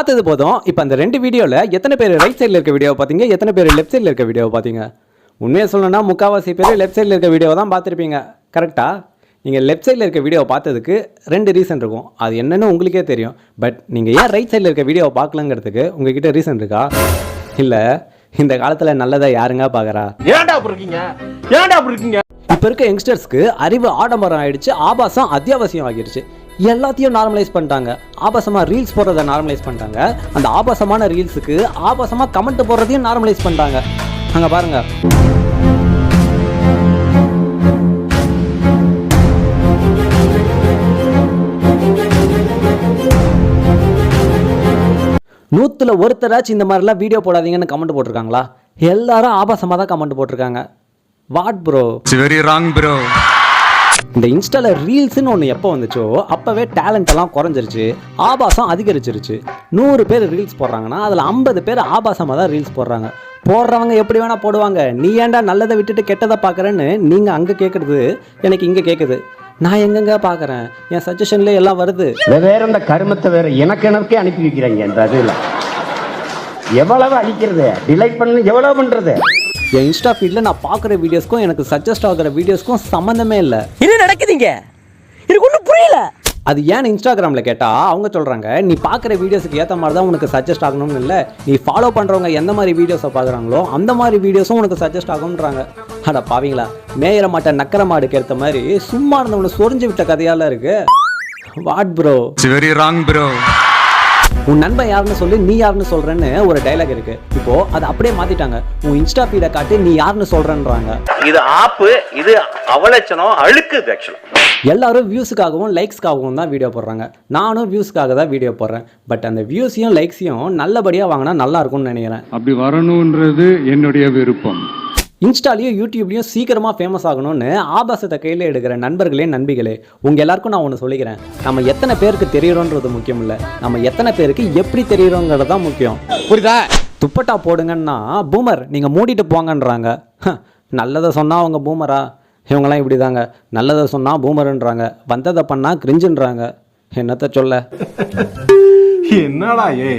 பார்த்தது போதும். இப்போ அந்த ரெண்டு வீடியோவில் எத்தனை பேர் ரைட் சைடில் இருக்க வீடியோ பார்த்தீங்க எத்தனை பேர் லெஃப்ட் சைடில் இருக்க வீடியோ பார்த்தீங்க உண்மையை சொல்லணும்னா முக்கால்வாசி பேர் லெஃப்ட் சைடில் இருக்க வீடியோ தான் பார்த்துருப்பீங்க கரெக்டாக நீங்கள் லெஃப்ட் சைடில் இருக்க வீடியோ பார்த்ததுக்கு ரெண்டு ரீசன் இருக்கும். அது என்னன்னு உங்களுக்கே தெரியும். பட் நீங்கள் ஏன் ரைட் சைடில் இருக்க வீடியோவை பார்க்கலங்கிறதுக்கு உங்ககிட்ட ரீசன் இருக்கா? இல்லை இந்த காலத்தில் நல்லதை யாருங்க பார்க்குறா ஏன்டா அப்படி இருக்கீங்க? ஏன்டா அப்படி இருக்கீங்க? இப்போ இருக்க யங்ஸ்டர்ஸ்க்கு அறிவு ஆடம்பரம் ஆயிடுச்சு ஆபாசம் அத்தியாவசியம் ஆகிடுச்சு. எல்லாத்தையும் நார்மலைஸ் பண்ணிட்டாங்க. ஆபாசமாக ரீல்ஸ் போடுறத நார்மலைஸ் பண்ணிட்டாங்க. அந்த ஆபாசமான ரீல்ஸுக்கு ஆபாசமாக கமெண்ட் போடுறதையும் நார்மலைஸ் பண்ணிட்டாங்க. அங்கே பாருங்க. நூற்றுல ஒருத்தராச்சும் இந்த மாதிரிலாம் வீடியோ போடாதீங்கன்னு கமெண்ட் போட்டிருக்காங்களா? எல்லாரும் ஆபாசமாக தான் கமெண்ட் போட்டிருக்காங்க what bro very wrong bro. இந்த இன்ஸ்டால ரீல்ஸ்னு ஒன்று எப்போ வந்துச்சோ அப்போவே டேலண்ட் எல்லாம் குறைஞ்சிருச்சு ஆபாசம் அதிகரிச்சிருச்சு. நூறு பேர் ரீல்ஸ் போடுறாங்கன்னா அதில் ஐம்பது பேர் ஆபாசமாக தான் ரீல்ஸ் போடுறாங்க. போடுறவங்க எப்படி வேணா போடுவாங்க. நீ ஏன்டா நல்லதை விட்டுட்டு கெட்டதை பார்க்குறேன்னு நீங்கள் அங்கே கேட்குறது எனக்கு இங்கே கேட்குது நான் எங்கெங்க பார்க்குறேன்? என் சஜஷன்லேயே எல்லாம் வருது. வேற இந்த கருமத்தை வேற எனக்கு எனக்கே அனுப்பி வைக்கிறாங்க இந்த இதுல. எவ்வளவு அழிக்கிறது டிலைட் பண்ணு எவ்வளவு பண்றது? என் இன்ஸ்டா ஃபீல்டில் நான் பார்க்குற வீடியோஸ்க்கும் எனக்கு சஜஸ்ட் ஆகிற வீடியோஸ்க்கும் சம்மந்தமே இல்லை. நடக்குதுங்க? எனக்கு ஒன்றும் புரியல. அது ஏன் இன்ஸ்டாகிராமில் கேட்டால் அவங்க சொல்கிறாங்க நீ பார்க்குற வீடியோஸுக்கு ஏற்ற மாதிரி தான் உனக்கு சஜஸ்ட் ஆகணும்னு இல்லை. நீ ஃபாலோ பண்ணுறவங்க எந்த மாதிரி வீடியோஸை பார்க்குறாங்களோ அந்த மாதிரி வீடியோஸும் உனக்கு சஜஸ்ட் ஆகும்ன்றாங்க. அட பாவீங்களா? மேயிற மாட்டை நக்கர மாடுக்கு ஏற்ற மாதிரி சும்மா இருந்தவனை சொரிஞ்சு விட்ட கதையால இருக்கு. What bro very wrong, bro. உன் நண்பன் யாருன்னு சொல்லி நீ யாருன்னு சொல்றேன்னு ஒரு டைலாக் இருக்கு. இப்போ அதை அப்படியே மாத்திட்டாங்க. உன் இன்ஸ்டா ஃபீடை காட்டி நீ யாருன்னு சொல்றேன்றாங்க. இது ஆப்பு இது அவலட்சணம் அழுக்குது ஆக்சுவலா எல்லாரும் வியூஸுக்காகவும் லைக்ஸ்க்காகவும் தான் வீடியோ போடுறாங்க. நானும் வியூஸ்க்காக தான் வீடியோ போடுறேன். பட் அந்த வியூஸையும் லைக்ஸையும் நல்லபடியாக வாங்கினா நல்லா இருக்கும்னு நினைக்கிறேன். அப்படி வரணுன்றது என்னுடைய விருப்பம். இன்ஸ்டாலையும் யூடியூப்லையும் சீக்கிரமாக ஃபேமஸ் ஆகணும்னு ஆபாசத்தை கையில் எடுக்கிற நண்பர்களே நண்பிகளே உங்கள் எல்லாருக்கும் நான் ஒன்று சொல்லிக்கிறேன். நம்ம எத்தனை பேருக்கு தெரியுறோன்றது முக்கியம் இல்லை. நம்ம எத்தனை பேருக்கு எப்படி தெரியுறோங்கிறது தான் முக்கியம். புரியுதா? துப்பட்டா போடுங்கன்னா பூமர் நீங்கள் மூடிட்டு போங்கன்றாங்க. நல்லதை சொன்னால் அவங்க பூமரா? இவங்கெல்லாம் இப்படி தாங்க நல்லதை சொன்னால் பூமருன்றாங்க. வந்ததை பண்ணால் கிரிஞ்சுன்றாங்க. என்னத்த சொல்ல? என்னடா ஏ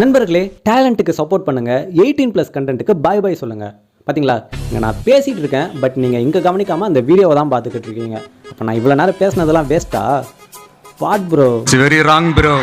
நண்பர்களே டேலண்ட்டுக்கு சப்போர்ட் பண்ணுங்க. எயிட்டீன் ப்ளஸ் கண்டென்ட்டுக்கு பாய் பாய் சொல்லுங்க. பார்த்தீங்களா இங்கே நான் பேசிகிட்டு இருக்கேன் பட் நீங்கள் இங்கே கவனிக்காமல் அந்த வீடியோவை தான் பார்த்துக்கிட்டு இருக்கீங்க. அப்போ நான் இவ்வளோ நேரம் பேசினதெல்லாம் வேஸ்ட்டா what bro very wrong bro.